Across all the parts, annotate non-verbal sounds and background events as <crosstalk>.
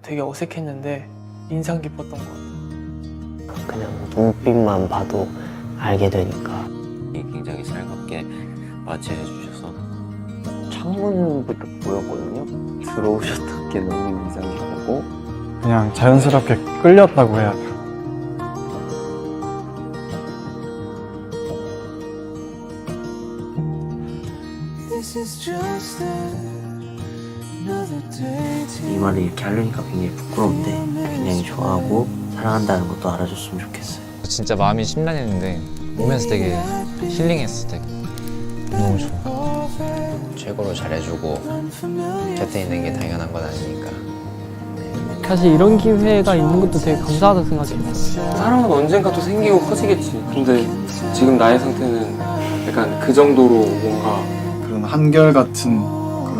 되게 어색했는데 인상 깊었던 것 같아요. 그냥 눈빛만 봐도 알게 되니까 굉장히 살갑게 맞이해 주셔서 창문부터 보였거든요. 들어오셨던 게 너무 인상 깊고 그냥 자연스럽게 끌렸다고 해야 돼요. 이 말을 이렇게 하려니까 굉장히 부끄러운데 굉장히 좋아하고 사랑한다는 것도 알아줬으면 좋겠어요. 진짜 마음이 심란했는데 오면서 되게 힐링했어 되게 너무 좋아 최고로 잘해주고 곁에 있는 게 당연한 건 아니니까 사실 이런 기회가 있는 것도 되게 감사하다고 생각해요. 사랑은 언젠가 또 생기고 커지겠지. 근데 지금 나의 상태는 약간 그 정도로 뭔가 그런 한결 같은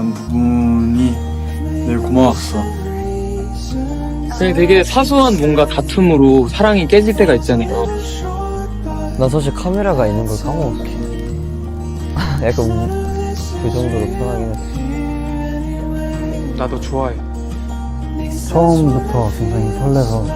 그런 부분이 늘 고마웠어. 그냥 되게 사소한 뭔가 다툼으로 사랑이 깨질 때가 있잖아요. 나 사실 카메라가 있는 걸 까먹었게. <laughs> 약간 우- 그 정도로 편하긴 했어. 나도 좋아해. 처음부터 굉장히 설레서